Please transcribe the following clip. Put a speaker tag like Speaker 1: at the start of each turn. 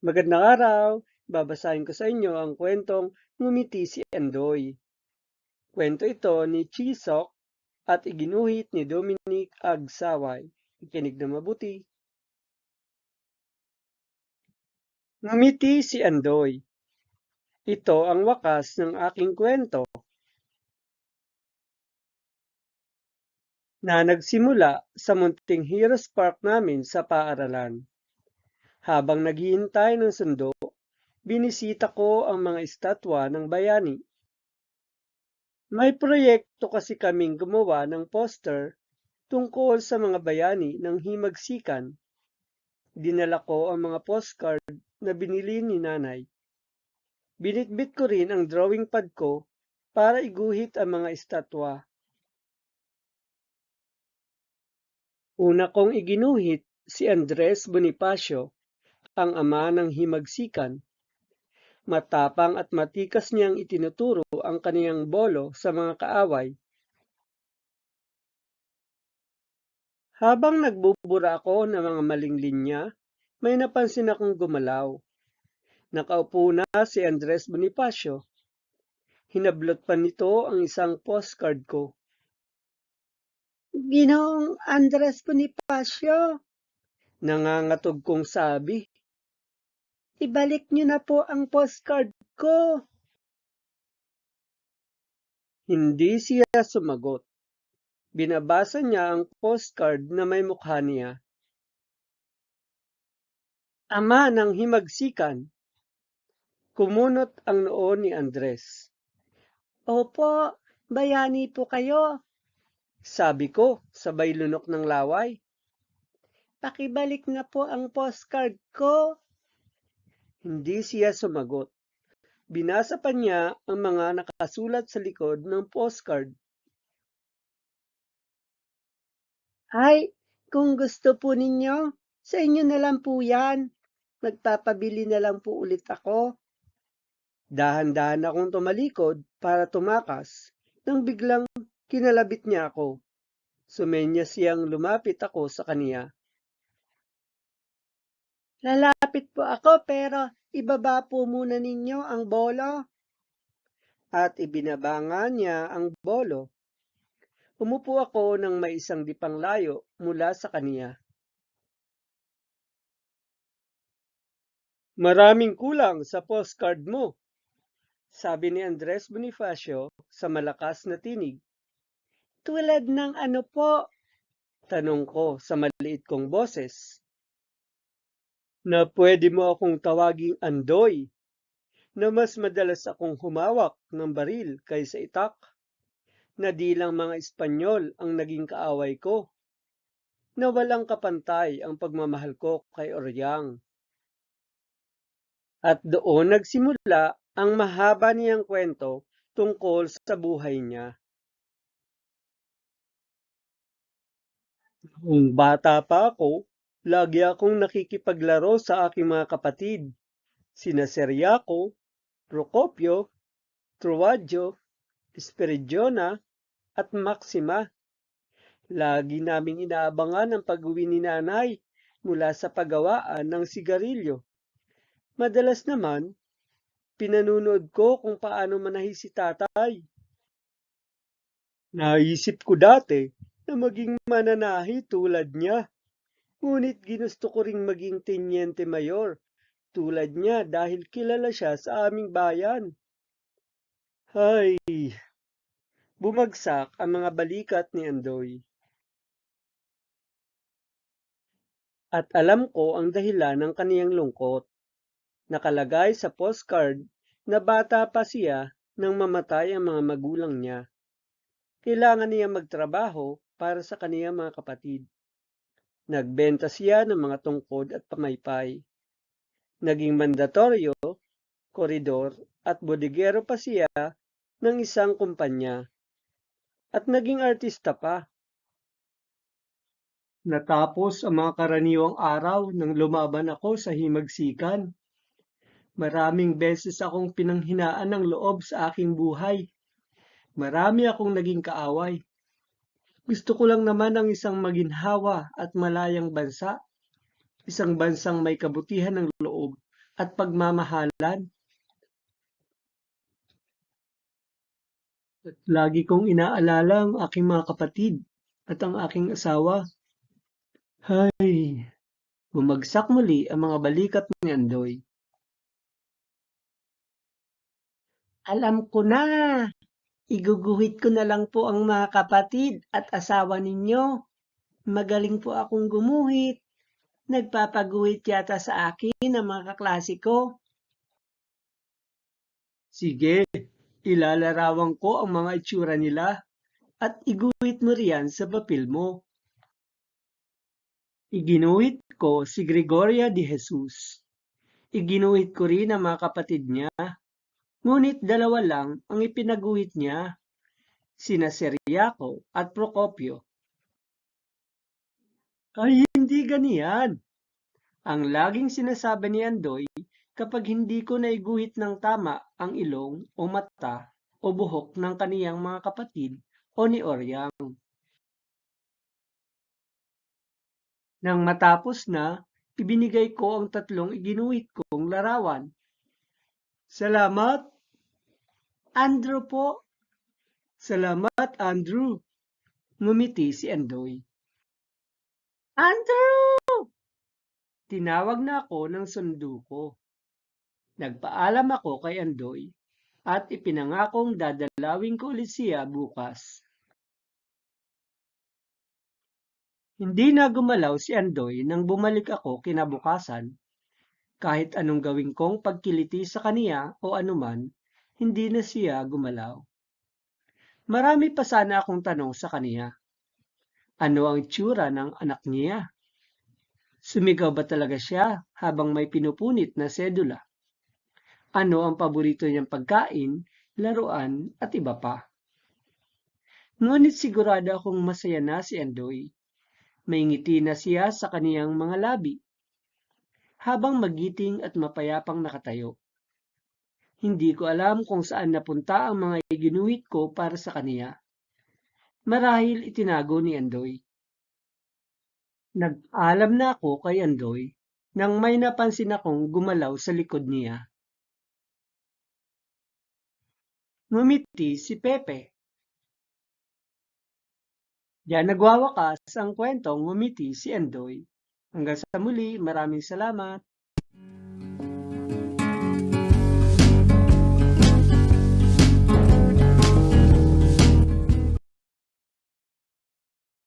Speaker 1: Magandang araw! Babasahin ko sa inyo ang kwentong Ngumiti si Andoy. Kwento ito ni Chisok at iginuhit ni Dominic Agsaway. Ikinig na mabuti. Ngumiti si Andoy. Ito ang wakas ng aking kwento. Na nagsimula sa munting Heroes Park namin sa paaralan. Habang naghihintay ng sundo, binisita ko ang mga estatwa ng bayani. May proyekto kasi kaming gumawa ng poster tungkol sa mga bayani ng himagsikan. Dinala ko ang mga postcard na binili ni nanay. Binitbit ko rin ang drawing pad ko para iguhit ang mga estatwa. Una kong iginuhit si Andres Bonifacio, ang ama ng himagsikan. Matapang at matikas niyang itinuturo ang kaniyang bolo sa mga kaaway. Habang nagbubura ako ng mga maling linya, may napansin akong gumalaw. Nakaupo na si Andres Bonifacio. Hinablot pa nito ang isang postcard ko. Ginoong Andres Bonifacio, nangangatog kong sabi. Ibalik niyo na po ang postcard ko. Hindi siya sumagot. Binabasa niya ang postcard na may mukha niya. Ama ng himagsikan. Kumunot ang noo ni Andres. Opo, bayani po kayo. Sabi ko, sabay lunok ng laway. Pakibalik na po ang postcard ko. Hindi siya sumagot. Binasa pa niya ang mga nakasulat sa likod ng postcard. Ay, kung gusto po ninyo, sa inyo na lang po yan. Magpapabili na lang po ulit ako. Dahan-dahan akong tumalikod para tumakas nang biglang kinalabit niya ako. Sumenya siyang lumapit ako sa kaniya. Lalapit po ako pero ibaba po muna ninyo ang bolo. At ibinabanga niya ang bolo. Umupo ako ng may isang dipang layo mula sa kaniya. Maraming kulang sa postcard mo, sabi ni Andres Bonifacio sa malakas na tinig. Tulad ng ano po? Tanong ko sa maliit kong boses. Na pwede mo akong tawaging Andoy, na mas madalas akong humawak ng baril kaysa itak, na di lang mga Espanyol ang naging kaaway ko, na walang kapantay ang pagmamahal ko kay Oryang. At doon nagsimula ang mahaba niyang kwento tungkol sa buhay niya. Noong bata pa ako, lagi akong nakikipaglaro sa aking mga kapatid, sina Seriaco, Procopio, Truadjo, Esperidiona, at Maxima. Lagi naming inaabangan ang pag-uwi ni nanay mula sa paggawaan ng sigarilyo. Madalas naman, pinanunood ko kung paano manahi si tatay. Naisip ko dati na maging mananahi tulad niya. Ngunit ginusto ko ring maging tenyente mayor tulad niya dahil kilala siya sa aming bayan. Hay, bumagsak ang mga balikat ni Andoy. At alam ko ang dahilan ng kaniyang lungkot. Nakalagay sa postcard na bata pa siya nang mamatay ang mga magulang niya. Kailangan niya magtrabaho para sa kaniyang mga kapatid. Nagbenta siya ng mga tungkod at pamaypay. Naging mandatoryo, koridor at bodigero pa siya ng isang kumpanya. At naging artista pa. Natapos ang mga karaniwang araw nang lumaban ako sa himagsikan. Maraming beses akong pinanghinaan ng loob sa aking buhay. Marami akong naging kaaway. Gusto ko lang naman ang isang maginhawa at malayang bansa. Isang bansang may kabutihan ng loob at pagmamahalan. At lagi kong inaalala ang aking mga kapatid at ang aking asawa. Hay, bumagsak muli ang mga balikat ni Andoy. Alam ko na. Iguguhit ko na lang po ang mga kapatid at asawa ninyo. Magaling po akong gumuhit. Nagpapaguhit yata sa akin ang mga kaklase. Sige, ilalarawan ko ang mga itsura nila at iguhit mo riyan sa papel mo. Iginuhit ko si Gregoria de Jesus. Iginuhit ko rin ang mga kapatid niya. Ngunit dalawa lang ang ipinaguhit niya, sina Seriaco at Procopio. Ay, hindi ganiyan. Ang laging sinasabi ni Andoy kapag hindi ko naiguhit ng tama ang ilong o mata o buhok ng kaniyang mga kapatid o ni Oryang. Nang matapos na, ibinigay ko ang tatlong iginuhit kong larawan. Salamat, Andrew po. Salamat, Andrew. Ngumiti si Andoy. Andrew! Tinawag na ako ng sundo ko. Nagpaalam ako kay Andoy at ipinangakong dadalawin ko ulit siya bukas. Hindi na gumalaw si Andoy nang bumalik ako kinabukasan. Kahit anong gawin kong pagkiliti sa kaniya o anuman, hindi na siya gumalaw. Marami pa sana akong tanong sa kaniya. Ano ang itsura ng anak niya? Sumigaw ba talaga siya habang may pinupunit na sedula? Ano ang paborito niyang pagkain, laruan at iba pa? Ngunit sigurado akong masaya na si Andoy. May ngiti na siya sa kaniyang mga labi. Habang magiting at mapayapang nakatayo. Hindi ko alam kung saan napunta ang mga ginuhit ko para sa kaniya. Marahil itinago ni Andoy. Nag-alam na ako kay Andoy nang may napansin akong gumalaw sa likod niya. Ngumiti si Pepe. Diyan nagwawakas ang kwentong ngumiti si Andoy. Hanggang sa muli, maraming salamat.